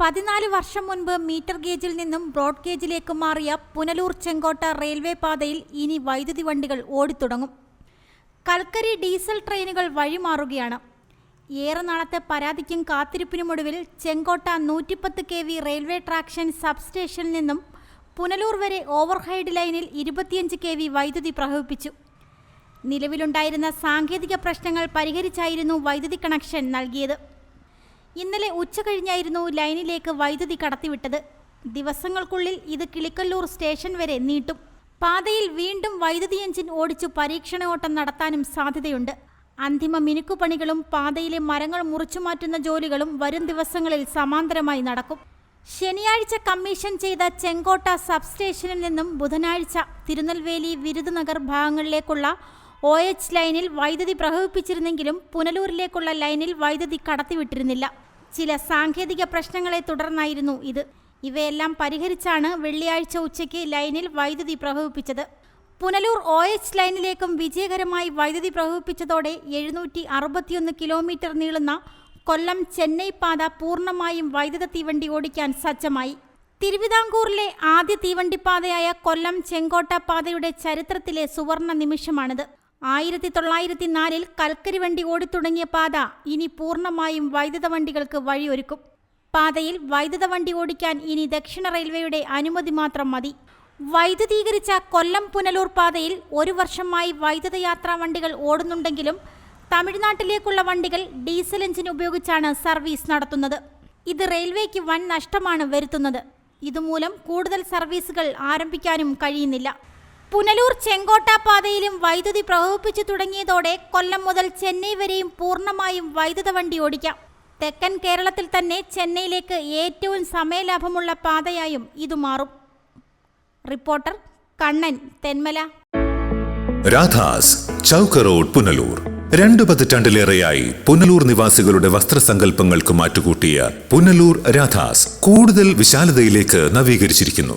പതിനാല് വർഷം മുൻപ് മീറ്റർ ഗേജിൽ നിന്നും ബ്രോഡ് ഗേജിലേക്ക് മാറിയ പുനലൂർ ചെങ്കോട്ട റെയിൽവേ പാതയിൽ ഇനി വൈദ്യുതി വണ്ടികൾ ഓടിത്തുടങ്ങും. കൽക്കരി ഡീസൽ ട്രെയിനുകൾ വഴിമാറുകയാണ് ഏറെ നാളത്തെ പരാതിക്കും കാത്തിരിപ്പിനുമൊടുവിൽ ചെങ്കോട്ട നൂറ്റിപ്പത്ത് കെ വി റെയിൽവേ ട്രാക്ഷൻ സബ്സ്റ്റേഷനിൽ നിന്നും പുനലൂർ വരെ ഓവർഹൈഡ് ലൈനിൽ ഇരുപത്തിയഞ്ച് കെ വി വൈദ്യുതി പ്രവഹിപ്പിച്ചു. നിലവിലുണ്ടായിരുന്ന സാങ്കേതിക പ്രശ്നങ്ങൾ പരിഹരിച്ചായിരുന്നു വൈദ്യുതി കണക്ഷൻ നൽകിയത്. ഇന്നലെ ഉച്ച കഴിഞ്ഞായിരുന്നു ലൈനിലേക്ക് വൈദ്യുതി കടത്തിവിട്ടത്. ദിവസങ്ങൾക്കുള്ളിൽ ഇത് കിളിക്കല്ലൂർ സ്റ്റേഷൻ വരെ നീട്ടും. പാതയിൽ വീണ്ടും വൈദ്യുതി എഞ്ചിൻ ഓടിച്ചു പരീക്ഷണോട്ടം നടത്താനും സാധ്യതയുണ്ട്. അന്തിമ മിനുക്കുപണികളും പാതയിലെ മരങ്ങൾ മുറിച്ചുമാറ്റുന്ന ജോലികളും വരും ദിവസങ്ങളിൽ സമാന്തരമായി നടക്കും. ശനിയാഴ്ച കമ്മീഷൻ ചെയ്ത ചെങ്കോട്ട സബ്സ്റ്റേഷനിൽ നിന്നും ബുധനാഴ്ച തിരുനെൽവേലി വിരുദ്നഗർ ഭാഗങ്ങളിലേക്കുള്ള ഒ എച്ച് ലൈനിൽ വൈദ്യുതി പ്രവഹിപ്പിച്ചിരുന്നെങ്കിലും പുനലൂരിലേക്കുള്ള ലൈനിൽ വൈദ്യുതി കടത്തിവിട്ടിരുന്നില്ല. ചില സാങ്കേതിക പ്രശ്നങ്ങളെ തുടർന്നായിരുന്നു ഇത്. ഇവയെല്ലാം പരിഹരിച്ചാണ് വെള്ളിയാഴ്ച ഉച്ചയ്ക്ക് ലൈനിൽ വൈദ്യുതി പ്രവഹിപ്പിച്ചത്. പുനലൂർ ഒ എച്ച് ലൈനിലേക്കും വിജയകരമായി വൈദ്യുതി പ്രവഹിപ്പിച്ചതോടെ എഴുന്നൂറ്റി അറുപത്തിയൊന്ന് കിലോമീറ്റർ നീളുന്ന കൊല്ലം ചെന്നൈ പാത പൂർണമായും വൈദ്യുത തീവണ്ടി ഓടിക്കാൻ സജ്ജമായി. തിരുവിതാംകൂറിലെ ആദ്യ തീവണ്ടിപ്പാതയായ കൊല്ലം ചെങ്കോട്ട പാതയുടെ ചരിത്രത്തിലെ സുവർണ നിമിഷമാണിത്. ആയിരത്തി തൊള്ളായിരത്തി നാലിൽ കൽക്കരി വണ്ടി ഓടിത്തുടങ്ങിയ പാത ഇനി പൂർണമായും വൈദ്യുത വണ്ടികൾക്ക് വഴിയൊരുക്കും. പാതയിൽ വൈദ്യുത വണ്ടി ഓടിക്കാൻ ഇനി ദക്ഷിണ റെയിൽവേയുടെ അനുമതി മാത്രം മതി. വൈദ്യുതീകരിച്ച കൊല്ലം പുനലൂർ പാതയിൽ ഒരു വർഷമായി വൈദ്യുത യാത്രാ വണ്ടികൾ ഓടുന്നുണ്ടെങ്കിലും തമിഴ്നാട്ടിലേക്കുള്ള വണ്ടികൾ ഡീസൽ എഞ്ചിൻ ഉപയോഗിച്ചാണ് സർവീസ് നടത്തുന്നത്. ഇത് റെയിൽവേക്ക് വൻ നഷ്ടമാണ് വരുത്തുന്നത്. ഇതുമൂലം കൂടുതൽ സർവീസുകൾ ആരംഭിക്കാനും കഴിയുന്നില്ല. പുനലൂർ ചെങ്കോട്ട പാതയിലും വൈദ്യുതി പ്രവഹിപ്പിച്ചു തുടങ്ങിയതോടെ കൊല്ലം മുതൽ ചെന്നൈ വരെയും പൂർണമായും വൈദ്യുത വണ്ടി ഓടിക്കാം. തെക്കൻ കേരളത്തിൽ തന്നെ ചെന്നൈയിലേക്ക് ഏറ്റവും സമയലാഭമുള്ള പാതയായും ഇത് മാറും. റിപ്പോർട്ടർ കണ്ണൻ തെന്മല. രാധാസ് ചൗക്ക റോഡ് പുനലൂർ. രണ്ടു പതിറ്റാണ്ടിലേറെയായി പുനലൂർ നിവാസികളുടെ വസ്ത്രസങ്കല്പങ്ങൾക്ക് മാറ്റുകൂട്ടിയ പുനലൂർ രാധാസ് കൂടുതൽ വിശാലതയിലേക്ക് നവീകരിച്ചിരിക്കുന്നു.